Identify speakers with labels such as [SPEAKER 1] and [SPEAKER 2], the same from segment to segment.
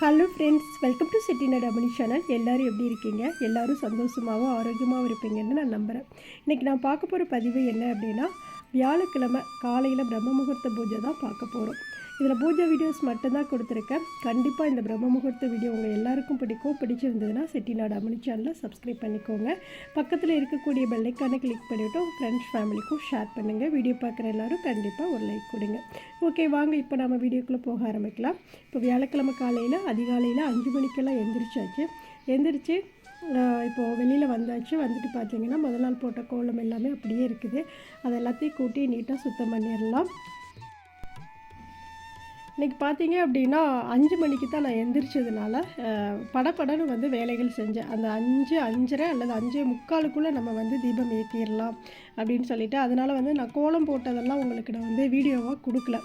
[SPEAKER 1] Hello friends welcome to Chettinad Amani channel எல்லோரும் எப்படி இருக்கீங்க? எல்லோரும் சந்தோஷமாகவும் ஆரோக்கியமாகவும் இருப்பீங்கன்னு நான் நம்புகிறேன் இன்றைக்கி நான் பார்க்க போகிற பதிவு என்ன அப்படின்னா வியாழக்கிழமை காலையில் பிரம்ம முகூர்த்த பூஜை தான் பார்க்க போகிறோம் இதில் பூஜை வீடியோஸ் மட்டும்தான் கொடுத்துருக்கேன். கண்டிப்பாக இந்த பிரம்ம முகூர்த்த வீடியோ உங்கள் எல்லாருக்கும் பிடிக்கும். பிடிச்சிருந்ததுன்னா செட்டிநாடு அமனி சேனலை சப்ஸ்கிரைப் பண்ணிக்கோங்க. பக்கத்தில் இருக்கக்கூடிய பெல்லைக்கானை கிளிக் பண்ணிவிட்டு உங்கள் ஃப்ரெண்ட்ஸ் ஃபேமிலிக்கும் ஷேர் பண்ணுங்கள் வீடியோ பார்க்குற எல்லாரும் கண்டிப்பாக ஒரு லைக் கொடுங்க. ஓகே வாங்க இப்போ நம்ம வீடியோக்குள்ளே போக ஆரம்பிக்கலாம். இப்போ வியாழக்கிழமை காலையில் அதிகாலையில் அஞ்சு மணிக்கெல்லாம் எந்திரிச்சாச்சு. எந்திரிச்சு இப்போது வெளியில் வந்தாச்சு வந்துட்டு பார்த்தீங்கன்னா முதல் நாள் போட்ட கோலம் எல்லாமே அப்படியே இருக்குது. அது எல்லாத்தையும் கூட்டி நீட்டாக சுத்தம் பண்ணிடலாம். இன்றைக்கி பார்த்தீங்க அப்படின்னா அஞ்சு மணிக்கு தான் நான் எந்திரிச்சதுனால படப்படன்னு வந்து வேலைகள் செஞ்சேன். அந்த அஞ்சு அஞ்சரை அல்லது அஞ்சு முக்காலுக்குள்ளே நம்ம வந்து தீபம் ஏற்றிடலாம் அப்படின்னு சொல்லிட்டு அதனால் வந்து நான் கோலம் போட்டதெல்லாம் உங்களுக்கு நான் வந்து வீடியோவாக கொடுக்கல.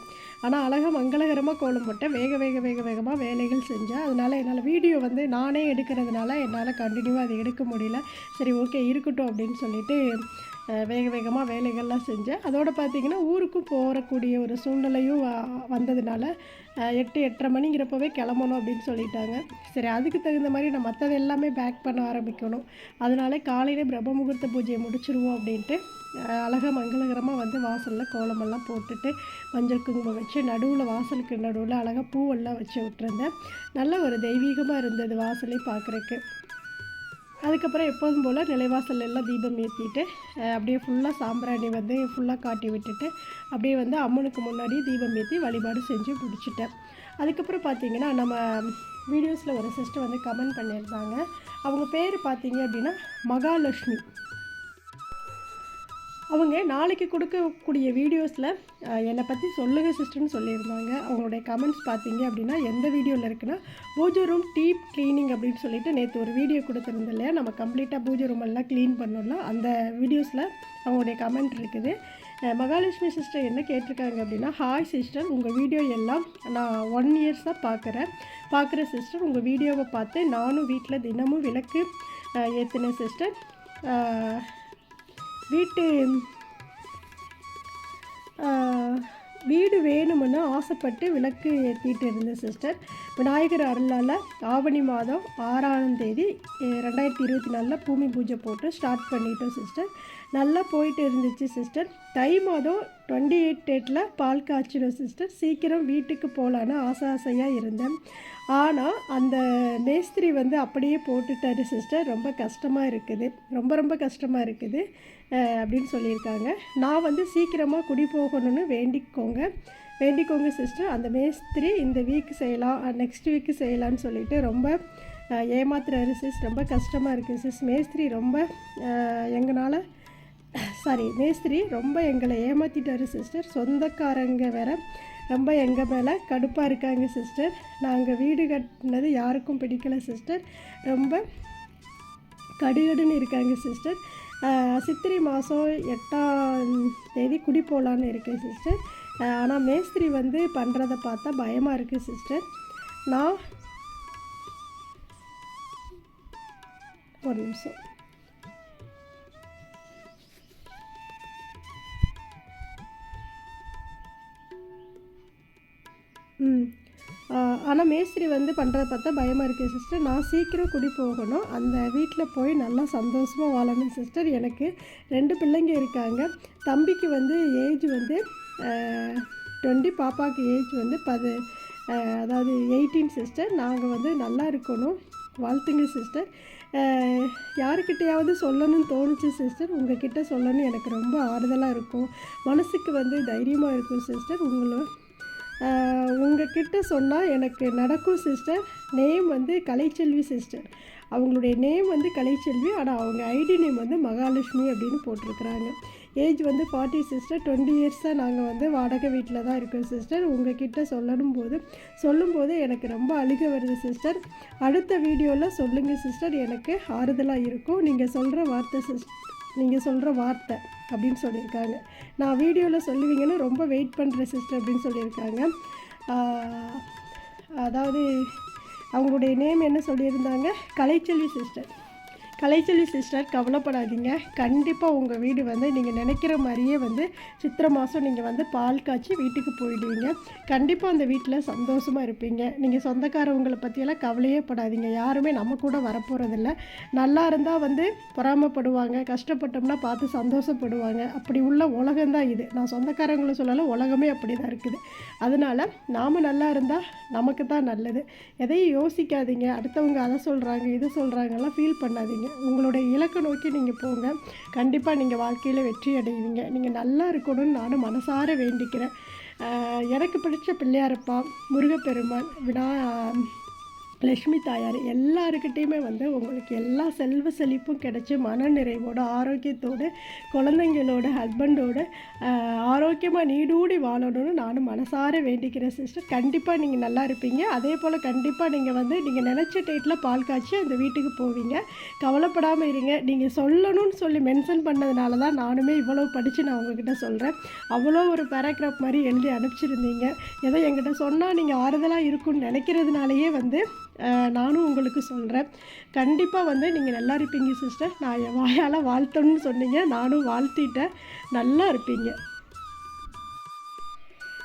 [SPEAKER 1] ஆனால் அழகாக மங்களகரமாக கோலம் போட்டேன். வேக வேக வேக வேகமாக வேலைகள் செஞ்சேன். அதனால் என்னால் வீடியோ வந்து நானே எடுக்கிறதுனால என்னால் கண்டினியூவாக அதை எடுக்க முடியல. சரி ஓகே இருக்கட்டும் அப்படின்னு சொல்லிட்டு வேக வேகமாக வேலைகள்லாம் செஞ்சேன். அதோடு பார்த்திங்கன்னா ஊருக்கும் போகக்கூடிய ஒரு சூழ்நிலையும் வந்ததுனால எட்டு எட்டரை மணிங்கிறப்பவே கிளம்பணும் அப்படின்னு சொல்லிட்டாங்க. சரி அதுக்கு தகுந்த மாதிரி நான் மற்றது எல்லாமே பேக் பண்ண ஆரம்பிக்கணும். அதனால காலையில் பிரம்ம முகூர்த்த பூஜையை முடிச்சிருவோம் அப்படின்ட்டு அழகாக மங்களகரமாக வந்து வாசலில் கோலமெல்லாம் போட்டுட்டு மஞ்சள் குங்குமம் வச்சு நடுவில் வாசலுக்கு நடுவில் அழகாக பூவெல்லாம் வச்சு விட்டுருந்தேன். நல்ல ஒரு தெய்வீகமாக இருந்தது வாசலே பார்க்குறக்கு அதுக்கப்புறம் எப்போதும் போல் நிலைவாசல் எல்லாம் தீபம் ஏற்றிட்டு அப்படியே ஃபுல்லாக சாம்பிராணி வந்து ஃபுல்லாக காட்டி விட்டுட்டு அப்படியே வந்து அம்மனுக்கு முன்னாடி தீபம் ஏற்றி வழிபாடு செஞ்சு முடிச்சிட்டேன். அதுக்கப்புறம் பார்த்தீங்கன்னா நம்ம வீடியோஸில் ஒரு சிஸ்டர் வந்து கமெண்ட் பண்ணியிருந்தாங்க. அவங்க பேர் பார்த்தீங்க அப்படின்னா மகாலட்சுமி. அவங்க நாளைக்கு கொடுக்கக்கூடிய வீடியோஸில் என்னை பற்றி சொல்லுங்கள் சிஸ்டர்னு சொல்லியிருந்தாங்க. அவங்களுடைய கமெண்ட்ஸ் பார்த்தீங்க அப்படின்னா எந்த வீடியோவில் இருக்குன்னா பூஜை ரூம் டீப் க்ளீனிங் அப்படின்னு சொல்லிட்டு நேற்று ஒரு வீடியோ கொடுத்துருந்தோம் இல்லையா? நம்ம கம்ப்ளீட்டாக பூஜை ரூம் எல்லாம் க்ளீன் பண்ணோம்ல அந்த வீடியோஸில் அவங்களுடைய கமெண்ட் இருக்குது. மகாலட்சுமி சிஸ்டர் என்ன கேட்டிருக்காங்க அப்படின்னா ஹாய் சிஸ்டர் உங்கள் வீடியோ எல்லாம் நான் ஒன் இயர்ஸாக பார்க்குறேன். பார்க்குற சிஸ்டர் உங்கள் வீடியோவை பார்த்து நானும் வீட்டில் தினமும் விளக்கு ஏற்றினேன் சிஸ்டர் வீட்டு வீடு வேணும்னு ஆசைப்பட்டு விளக்கு ஏற்றிட்டு இருந்தேன் சிஸ்டர் விநாயகர் அருளால் ஆவணி மாதம் ஆறாம் தேதி ரெண்டாயிரத்தி இருபத்தி நாலில் பூமி பூஜை போட்டு ஸ்டார்ட் பண்ணிட்டோம் சிஸ்டர் நல்லா போயிட்டு இருந்துச்சு சிஸ்டர் தை மாதம் டுவெண்ட்டி எயிட் டேட்டில் பால் காய்ச்சிடும் சிஸ்டர் சீக்கிரம் வீட்டுக்கு போகலான்னு ஆசை ஆசையாக இருந்தேன். ஆனால் அந்த மேஸ்திரி வந்து அப்படியே போட்டுட்டாரு சிஸ்டர் ரொம்ப கஷ்டமாக இருக்குது. ரொம்ப ரொம்ப கஷ்டமாக இருக்குது. அப்படின்னு சொல்லியிருக்காங்க. நான் வந்து சீக்கிரமாக குடி போகணும்னு வேண்டிக்கோங்க. வேண்டிக்கோங்க சிஸ்டர். அந்த மேஸ்திரி இந்த வீக் செய்யலாம் நெக்ஸ்ட் வீக்கு செய்யலான்னு சொல்லிட்டு ரொம்ப ஏமாத்துறாரு சிஸ். ரொம்ப கஷ்டமாக இருக்குது சிஸ். மேஸ்திரி ரொம்ப எங்களால் சாரி மேஸ்திரி ரொம்ப எங்களை ஏமாற்றிட்டாரு சிஸ்டர். சொந்தக்காரங்க வேற ரொம்ப எங்கள் மேலே கடுப்பாக இருக்காங்க சிஸ்டர். நாங்கள் வீடு கட்டினது யாருக்கும் பிடிக்கல சிஸ்டர். ரொம்ப கடுகடுன்னு இருக்காங்க சிஸ்டர். சித்திரை மாதம் எட்டாம் தேதி குடி போகலான்னு இருக்கேன் சிஸ்டர் ஆனால் மேஸ்திரி வந்து பண்ணுறதை பார்த்தா பயமாக இருக்குது சிஸ்டர் நான் ஒரு நிமிஷம். ஆனால் மேஸ்திரி வந்து பண்ணுறத பார்த்தா பயமாக இருக்குது சிஸ்டர் நான் சீக்கிரம் குடி போகணும். அந்த வீட்டில் போய் நல்லா சந்தோஷமாக வாழணும் சிஸ்டர் எனக்கு ரெண்டு பிள்ளைங்க இருக்காங்க. தம்பிக்கு வந்து ஏஜ் வந்து டுவெண்ட்டி பாப்பாவுக்கு ஏஜ் வந்து பது அதாவது எயிட்டீன் சிஸ்டர் நாங்கள் வந்து நல்லா இருக்கணும். வாழ்த்துங்க சிஸ்டர் யாருக்கிட்டையாவது சொல்லணும்னு தோணுச்சு சிஸ்டர் உங்ககிட்ட சொல்லணும்னு எனக்கு ரொம்ப ஆறுதலாக இருக்கும். மனசுக்கு வந்து தைரியமாக இருக்கும் சிஸ்டர் உங்களை உங்ககிட்ட சொன்னால் எனக்கு நடக்கும் சிஸ்டர் நேம் வந்து கலைச்செல்வி சிஸ்டர் அவங்களுடைய நேம் வந்து கலைச்செல்வி ஆனால் அவங்க ஐடி நேம் வந்து மகாலட்சுமி அப்படின்னு போட்டிருக்கிறாங்க. ஏஜ் வந்து ஃபார்ட்டி சிஸ்டர் டுவெண்ட்டி இயர்ஸாக நாங்கள் வந்து வாடகை வீட்டில் தான் இருக்கோம் சிஸ்டர் உங்ககிட்ட சொல்லணும் போது சொல்லும்போது எனக்கு ரொம்ப அழுக வருது சிஸ்டர் அடுத்த வீடியோவில் சொல்லுங்கள் சிஸ்டர் எனக்கு ஆறுதலாக இருக்கும். நீங்கள் சொல்கிற வார்த்தை சிஸ்டர் நீங்கள் சொல்கிற வார்த்தை அப்படின்னு சொல்லியிருக்காங்க. நான் வீடியோவில் சொல்லுவீங்கன்னு ரொம்ப வெயிட் பண்ணுறேன் சிஸ்டர் அப்படின்னு சொல்லியிருக்காங்க. அதாவது அவங்களுடைய நேம் என்ன சொல்லியிருந்தாங்க? கலைச்செல்வி சிஸ்டர் கலைச்செல்வி சிஸ்டர் கவலைப்படாதீங்க. கண்டிப்பாக உங்கள் வீடு வந்து நீங்கள் நினைக்கிற மாதிரியே வந்து சித்திரை மாதம் நீங்கள் வந்து பால் காய்ச்சி வீட்டுக்கு போயிடுவீங்க. கண்டிப்பாக அந்த வீட்டில் சந்தோஷமாக இருப்பீங்க. நீங்கள் சொந்தக்காரவங்களை பற்றியெல்லாம் கவலையே படாதீங்க. யாருமே நம்ம கூட வரப்போகிறதில்ல நல்லா இருந்தால் வந்து பொறாமப்படுவாங்க. கஷ்டப்பட்டோம்னா பார்த்து சந்தோஷப்படுவாங்க. அப்படி உள்ள உலகம்தான் இது. நான் சொந்தக்காரங்களை சொல்லலாம் உலகமே அப்படி தான் இருக்குது. அதனால் நாம் நல்லா இருந்தால் நமக்கு தான் நல்லது. எதையும் யோசிக்காதீங்க. அடுத்தவங்க அதை சொல்கிறாங்க இது சொல்கிறாங்கலாம் ஃபீல் பண்ணாதீங்க. உங்களுடைய இலக்கை நோக்கி நீங்கள் போங்க. கண்டிப்பாக நீங்கள் வாழ்க்கையில் வெற்றி அடைவீங்க. நீங்கள் நல்லா இருக்கணும்னு நானும் மனசார வேண்டிக்கிறேன். எனக்கு பிடிச்ச பிள்ளையாரப்பா முருகப்பெருமான் வினா லக்ஷ்மி தாயார் எல்லாருக்கிட்டேயுமே வந்து உங்களுக்கு எல்லா செல்வ செழிப்பும் கிடைச்சி மன நிறைவோட ஆரோக்கியத்தோடு குழந்தைங்களோட ஹஸ்பண்டோட ஆரோக்கியமாக நீடூடி வாழணும்னு நானும் மனசார வேண்டிக்கிறேன் சிஸ்டர் கண்டிப்பாக நீங்கள் நல்லா இருப்பீங்க. அதே போல் கண்டிப்பாக நீங்கள் வந்து நீங்கள் நினச்ச டேட்டில் பால் காய்ச்சி அந்த வீட்டுக்கு போவீங்க. கவலைப்படாமல் இருங்க. நீங்கள் சொல்லணும்னு சொல்லி மென்ஷன் பண்ணதுனால தான் நானுமே இவ்வளோ படித்து நான் உங்ககிட்ட சொல்கிறேன் அவ்வளோ ஒரு பேராகிராஃப் மாதிரி எழுதி அனுப்பிச்சிருந்தீங்க. ஏதோ என்கிட்ட சொன்னால் நீங்கள் ஆறுதலாக இருக்கும்னு நினைக்கிறதுனாலையே வந்து நானும் உங்களுக்கு சொல்கிறேன் கண்டிப்பாக வந்து நீங்கள் நல்லா இருப்பீங்க சிஸ்டர் நான் என் வாயால் வாழ்த்தணும்னு சொன்னீங்க. நானும் வாழ்த்திட்டேன். நல்லா இருப்பீங்க.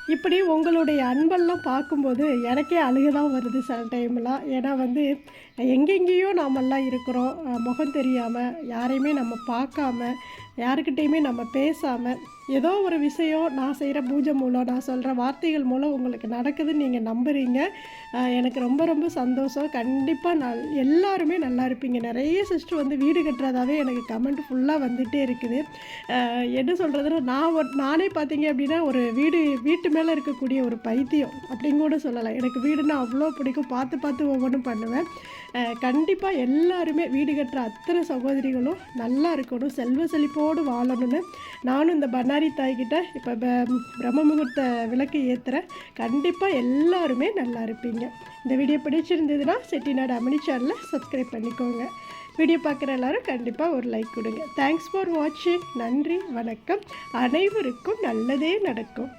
[SPEAKER 1] இப்படி உங்களுடைய அன்பெல்லாம் பார்க்கும்போது எனக்கே அழுக தான் வருது சில டைம்லாம் ஏன்னா வந்து எங்கெங்கேயோ நாமெல்லாம் இருக்கிறோம். முகம் தெரியாமல் யாரையுமே நம்ம பார்க்காம யாருக்கிட்டேயுமே நம்ம பேசாமல் ஏதோ ஒரு விஷயம் நான் செய்கிற பூஜை மூலம் நான் சொல்கிற வார்த்தைகள் மூலம் உங்களுக்கு நடக்குதுன்னு நீங்கள் நம்புகிறீங்க எனக்கு ரொம்ப ரொம்ப சந்தோஷம். கண்டிப்பாக நல் எல்லாருமே நல்லா இருப்பீங்க. நிறைய சிஸ்டர் வந்து வீடு கட்டுறதாவே எனக்கு கமெண்ட் ஃபுல்லாக வந்துகிட்டே இருக்குது. என்ன சொல்கிறதுன்னா நான் ஒரு- நானே பார்த்தீங்க அப்படின்னா ஒரு வீடு வீட்டு மேலே இருக்கக்கூடிய ஒரு பைத்தியம் அப்படின்னு கூட சொல்லலாம். எனக்கு வீடுனா அவ்வளோ பிடிக்கும். பார்த்து பார்த்து ஒவ்வொன்றும் பண்ணுவேன். கண்டிப்பாக எல்லாருமே வீடு கட்டுற அத்தனை சகோதரிகளும் நல்லா இருக்கணும் செல்வ செழிப்போடு வாழணும்னு நானும் இந்த பண்ணாரி தாய்கிட்ட இப்போ பிரம்ம முகூர்த்த விளக்கு ஏற்றுறேன் கண்டிப்பாக எல்லாருமே நல்லா இருப்பீங்க. இந்த வீடியோ பிடிச்சிருந்ததுன்னா செட்டிநாடு அமினி சேனலில் சப்ஸ்கிரைப் பண்ணிக்கோங்க. வீடியோ பார்க்குற எல்லாரும் கண்டிப்பாக ஒரு லைக் கொடுங்க. தேங்க்ஸ் ஃபார் வாட்சிங் நன்றி வணக்கம். அனைவருக்கும் நல்லதே நடக்கும்.